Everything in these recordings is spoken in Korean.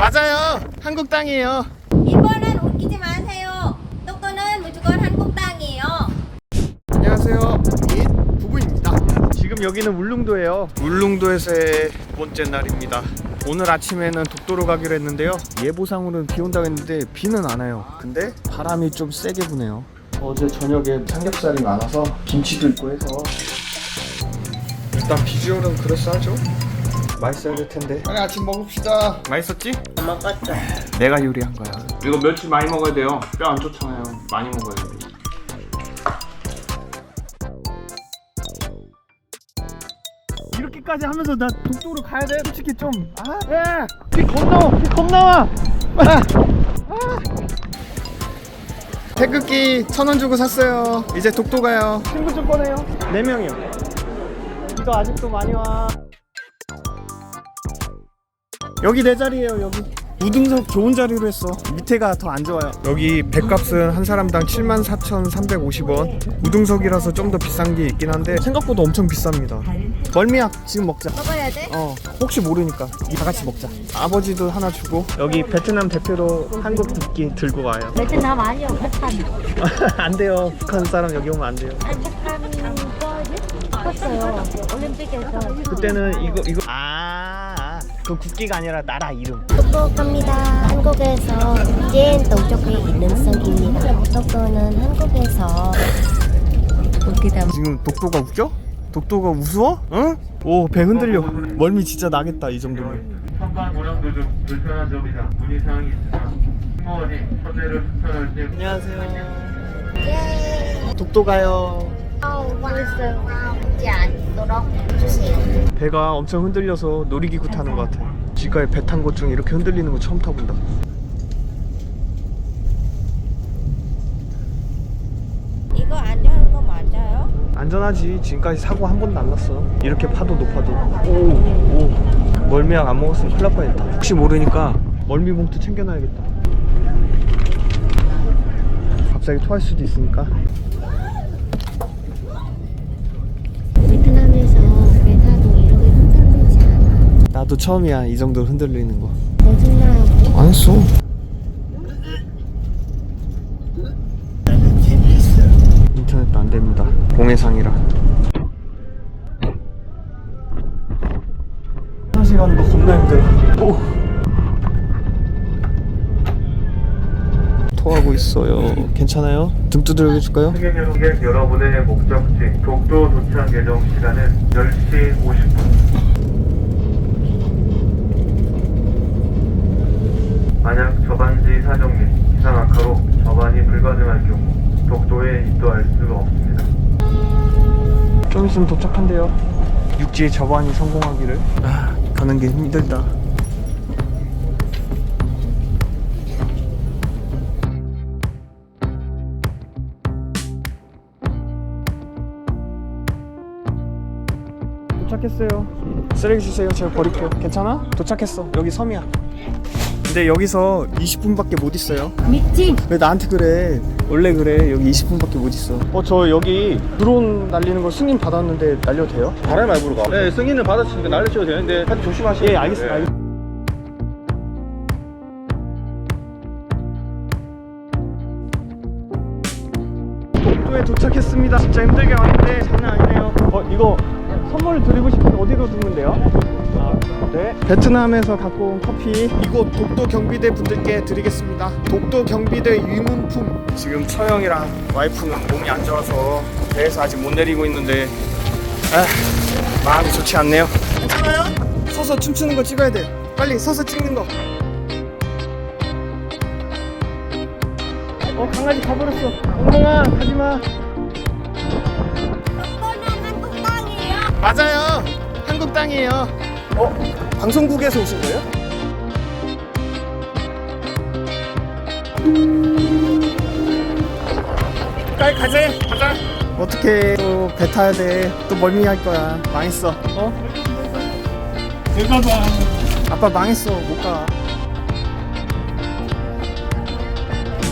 맞아요. 한국 땅이에요. 이번은 웃기지 마세요. 똑똑는 무조건 한국 땅이에요. 안녕하세요. 이 부부입니다. 지금 여기는 울릉도예요. 울릉도에서의 두 번째 날입니다. 오늘 아침에는 독도로 가기로 했는데요. 예보상으로는 비 온다고 했는데 비는 안 와요. 근데 바람이 좀 세게 부네요. 어제 저녁에 삼겹살이 많아서 김치도 있고 해서 일단 비주얼은 그럴싸하죠. 맛있어야 될 텐데. 빨리 아침 먹읍시다. 맛있었지? 먹었죠. 내가 요리한 거야. 이거 멸치 많이 먹어야 돼요. 뼈 안 좋잖아요. 많이 먹어야 돼. 이렇게까지 하면서 나 독도로 가야 돼? 솔직히 좀 아, 야, 비 겁나, 비 겁나. 아, 아. 태극기 천 원 주고 샀어요. 이제 독도 가요. 친구 좀 꺼내요. 네 명이요. 비가 아직도 많이 와. 여기 내 자리예요 여기. 우등석 좋은 자리로 했어. 밑에가 더 안 좋아요. 여기 배값은 한 사람당 74,350원. 우등석이라서 좀 더 비싼 게 있긴 한데 생각보다 엄청 비쌉니다. 멀미약 지금 먹자. 먹어야 돼? 어 혹시 모르니까. 다 같이 먹자. 아버지도 하나 주고. 여기 베트남 대표로 한국 국기 들고 와요. 베트남 아니요 북한 안 돼요. 북한 사람 여기 오면 안 돼요. 아니 북한 거 했었어요. 올림픽에서. 그때는 이거 이거 아 그 국기가 아니라 나라 이름. 똑똑합니다. 한국에서 제일 동쪽에 있는 성입니다. 독도는 한국에서 웃기다. 지금 독도가 웃겨? 독도가 우스워? 응? 오배 흔들려. 멀미 진짜 나겠다 이 정도면. 선반 운영도 좀 불편한 점이나 문의 사항이 있으나 승무원이 선례를 추천할 때 안녕하세요. 독도 가요. 이제 않도록 주세요 배가 엄청 흔들려서 놀이기구 타는 것 같아 지가에 배 탄 것 중에 이렇게 흔들리는 거 처음 타본다. 이거 안전한 거 맞아요? 안전하지. 지금까지 사고 한 번도 안 났어. 이렇게 파도 높아도. 오오. 멀미약 안 먹었으면 큰일 날 뻔했다. 혹시 모르니까 멀미 봉투 챙겨놔야겠다. 갑자기 토할 수도 있으니까 나도 처음이야 이 정도 흔들리는 거 거짓말하고 안 했어. 인터넷도 안 됩니다. 공해상이라. 화장실 가는 거 겁나 힘들어. 오. 토하고 있어요. 괜찮아요? 등 두드려 줄까요? 승객 여러분의 목적지 독도 도착 예정 시간은 10시 50분 만약 저반지 사정 및 기상 악화로 저반이 불가능할 경우 독도에 입도할 수가 없습니다. 좀 있으면 도착한대요. 육지에 저반이 성공하기를. 아, 가는 게 힘들다. 도착했어요. 쓰레기 주세요. 제가 버릴게요. 괜찮아? 도착했어. 여기 섬이야. 근데 여기서 20분밖에 못 있어요. 믿지? 왜 나한테 그래? 원래 그래. 여기 20분밖에 못 있어. 어, 저 여기 드론 날리는 거 승인 받았는데 날려도 돼요? 바람이 많이 불어가. 네, 승인을 받았으니까 날리셔도 되는데 하여튼 조심하시고. 예, 알겠습니다. 네. 알겠습니다. 독도에 도착했습니다. 진짜 힘들게 왔는데 장난 아니네요. 어, 이거 선물을 드리고 싶은데 어디로 두면 돼요? 아, 네. 베트남에서 갖고 온 커피 이곳 독도 경비대 분들께 드리겠습니다. 독도 경비대 위문품. 지금 처형이랑 와이프는 몸이 안 좋아서 배에서 아직 못 내리고 있는데 아, 마음이 좋지 않네요. 괜찮아요? 서서 춤추는 거 찍어야 돼. 빨리 서서 찍는 거. 어 강아지 가버렸어. 엉망아 가지 마. 똑똑는 한국 땅이에요. 맞아요. 한국 땅이에요. 어 방송국에서 오신 거예요? 빨리 가자. 가자. 어떻게 또 배 타야 돼. 또 멀미할 거야. 망했어. 어? 내가 봐. 아빠 망했어. 못 가.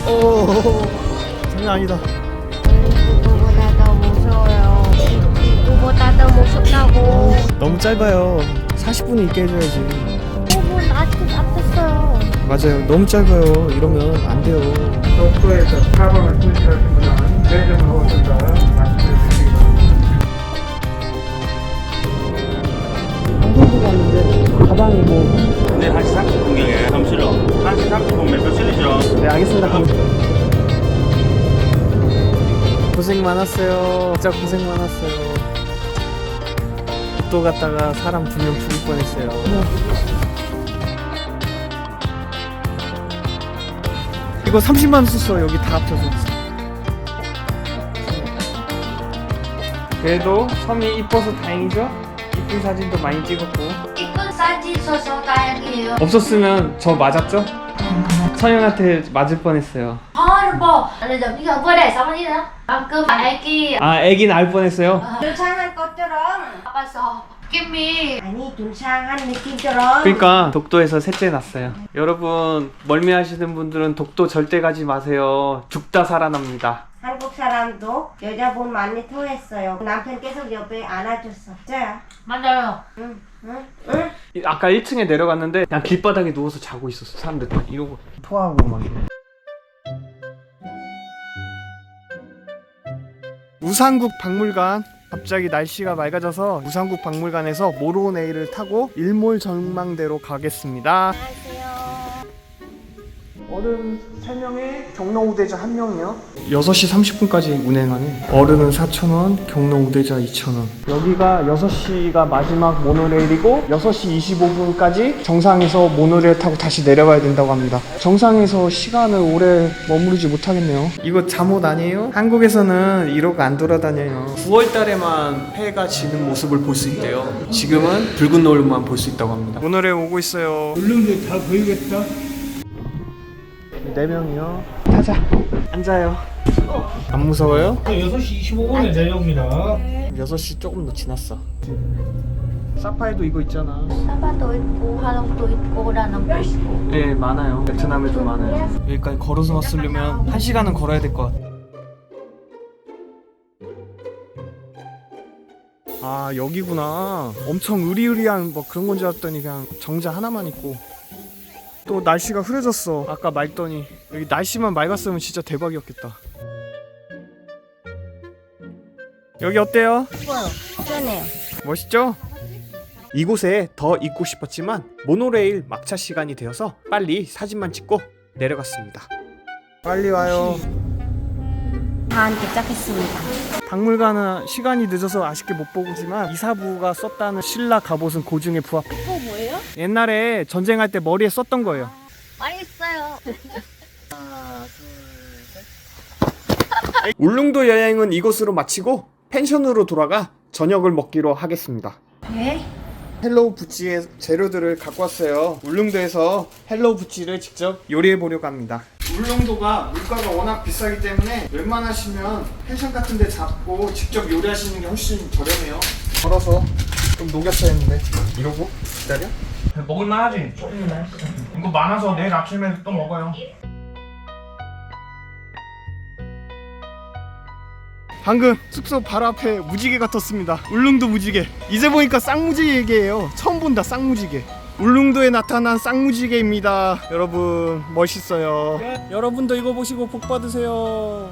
오, 장난 아니다. 그거보다 더 무서워요 그거보다 더 무섭다고 너무 짧아요. 40분은 있게 해줘야지. 5분 아직 앞섰어요 맞아요. 너무 짧아요. 이러면 안 돼요. 독도에서 사방을 투입하신 분은. 방송국 왔는데 가방이 뭐. 내일 1시 30분경에 잠실로 1시 30분 몇표 실리죠? 네 알겠습니다. 감... 고생 많았어요. 진짜 고생 많았어요. 또 갔다가 사람 두 명 죽을 뻔했어요. 이거 30만 원 썼어 여기 다 합쳐서. 그래도 섬이 이뻐서 다행이죠. 이쁜 사진도 많이 찍었고. 이쁜 사진 써서 다행이에요. 없었으면 저 맞았죠? 서영한테 맞을 뻔했어요. Horrible. Như thế đó. Ăn cơm bạn kia. 아, 애긴 알 뻔했어요. 준상한 것처럼 아빠서 김미. 아니 준상한 느낌처럼 그러니까 독도에서 셋째 났어요. 여러분 멀미하시는 분들은 독도 절대 가지 마세요. 죽다 살아납니다. 한국 사람도 여자분 많이 토했어요 남편 계속 옆에 안아줬어 진짜야 맞아요. 응 응? 응? 이- 아까 1층에 내려갔는데 그냥 길바닥에 누워서 자고 있었어. 사람들 다 이러고 토하고 막. 우산국 박물관 갑자기 날씨가 맑아져서 우산국 박물관에서 모로네일을 타고 일몰 전망대로 가겠습니다. 어른 3명에 경로 우대자 1명이요. 6시 30분까지 운행하네. 어른은 4,000원, 경로 우대자 2,000원. 여기가 6시가 마지막 모노레일이고 6시 25분까지 정상에서 모노레일 타고 다시 내려가야 된다고 합니다. 정상에서 시간을 오래 머무르지 못하겠네요. 이거 잠옷 아니에요? 한국에서는 이러고 안 돌아다녀요. 9월 달에만 해가 지는 모습을 볼 수 있대요. 지금은 붉은 노을만 볼 수 있다고 합니다. 모노레일 오고 있어요. 울릉도 다 보이겠다. 네 명이요. 타자. 앉아요. 안 무서워요? 6시 25분에 내려옵니다. 6시 조금 더 지났어. 사파이도 이거 있잖아. 사바도 있고 하롱도 있고 다낭도 있고. 네, 많아요. 베트남에도 많아요. 여기까지 걸어서 왔으려면 1시간은 걸어야 될 것 같아. 아, 여기구나. 엄청 의리의리한 뭐 그런 건 줄 알았더니 그냥 정자 하나만 있고. 또 날씨가 흐려졌어. 아까 맑더니 여기 날씨만 맑았으면 진짜 대박이었겠다. 여기 어때요? 이뻐요 시원해요 멋있죠? 이곳에 더 있고 싶었지만 모노레일 막차 시간이 되어서 빨리 사진만 찍고 내려갔습니다. 빨리 와요. 반 도착했습니다 박물관은 시간이 늦어서 아쉽게 못 보지만 이사부가 썼다는 신라 갑옷은 고중에 부합. 그거 뭐예요? 옛날에 전쟁할 때 머리에 썼던 거예요. 많이 있어요. 울릉도 여행은 이곳으로 마치고 펜션으로 돌아가 저녁을 먹기로 하겠습니다. 네? 헬로우 부치의 재료들을 갖고 왔어요. 울릉도에서 헬로우 부치를 직접 요리해 보려고 합니다. 울릉도가 물가가 워낙 비싸기 때문에 웬만하시면 펜션 같은 데 잡고 직접 요리하시는 게 훨씬 저렴해요. 걸어서 좀 녹였어야 했는데 이러고 기다려? 먹을만 하지? 이거 많아서 내일 아침에 또 먹어요. 방금 숙소 바로 앞에 무지개가 떴습니다. 울릉도 무지개. 이제 보니까 쌍무지개예요. 처음 본다 쌍무지개. 울릉도에 나타난 쌍무지개입니다. 여러분 멋있어요. 여러분도 이거 보시고 복 받으세요.